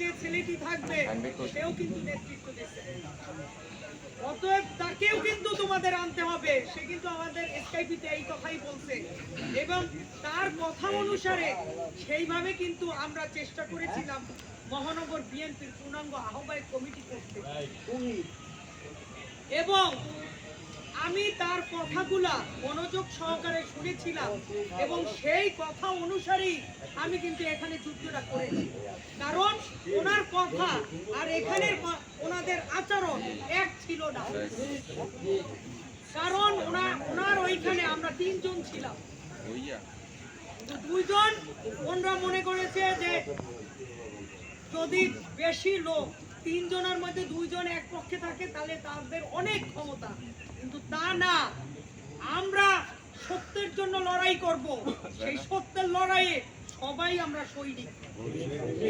যে ছেলেটি থাকবে সেও কিন্তু নেতৃত্ব দিচ্ছে। অতএব তাকেও কিন্তু তোমাদের আনতে হবে। সে কিন্তু আমাদের এসকাইপিতে এই কথাই বলছে। এবং তার কথা অনুসারে সেইভাবে কিন্তু আমরা চেষ্টা করেছিলাম মহানগর বিএনপির পূর্ণাঙ্গ আহ্বায়ক কমিটি করতে। এবং আমি তার কথাগুলা মনোযোগ সহকারে শুনেছিলাম এবং সেই কথা অনুসারেই আমি কিন্তু এখানে যুদ্ধটা করেছি। কারণ ওনার কথা আর এখানের ওনাদের আচরণ এক ছিল না। কারণ ওনার ওনার ওইখানে আমরা তিনজন ছিলাম। দুইজন ওনরা মনে করেছে যে যদি বেশি লোক তিনজনের মধ্যে দুইজন এক পক্ষে থাকে, তাহলে তাদের অনেক ক্ষমতা। কিন্তু তা না। আমরা সত্যের জন্য লড়াই করব। সেই সত্যের লড়াইয়ে সবাই আমরা সৈনিক।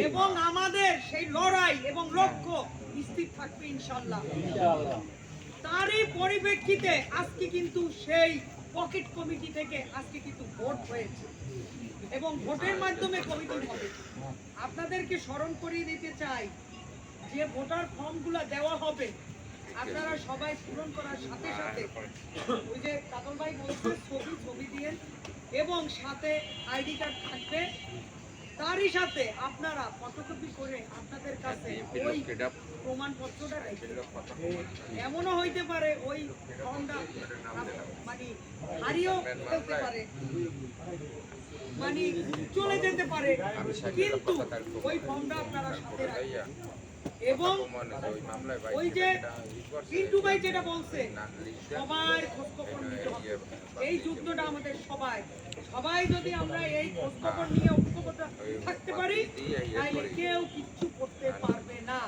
এবং আমাদের সেই লড়াই এবং লক্ষ্য স্থির থাকবে ইনশাল্লাহ তারই পরিপ্রেক্ষিতে আজকে কিন্তু সেই পকেট কমিটি থেকে আজকে কিন্তু ভোট হয়েছে। এবং ভোটের মাধ্যমে কমিটি হবে। আপনাদেরকে স্মরণ করিয়ে দিতে চাই যে ভোটার ফর্মগুলো দেওয়া হবে আপনারা সবাই পূরণ করার সাথে সাথে ওই যে কাতল ভাই বলছে ছবি ছবি দিয়ে এবং সাথে আইডি কার্ড থাকবে। তারই সাথে আপনারা ফটোকপি করে আপনাদের কাছে ওই প্রমাণপত্রটা এমনও হইতে পারে ওই ফর্মটা মানে হারিয়েও ফেলতে পারে। মানে চলে যেতে পারে। কিন্তু ওই ফর্মটা আপনারা সাথে রাখবেন। এবং ওই যে পিন্টু ভাই যেটা বলছে সবার খোঁজখবর নিতে হবে। এই যুদ্ধটা আমাদের সবাই সবাই যদি আমরা এই খোঁজখবর নিয়ে ঐক্যবদ্ধ থাকতে পারি তাহলে কেউ কিচ্ছু করতে পারবে না।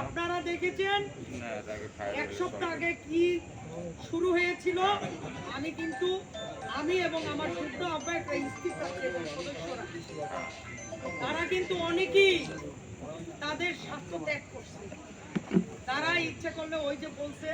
আপনারা দেখেছেন এক সপ্তাহ আগে কি শুরু হয়েছিল? আমি কিন্তু আমি এবং আমার শুদ্ধ আহ্বায়ক স্থির থাকছে সদস্যরা তারা কিন্তু অনেকেই তাদের স্বাস্থ্য ত্যাগ করছে। তারা ইচ্ছে করলে ওই যে বলছে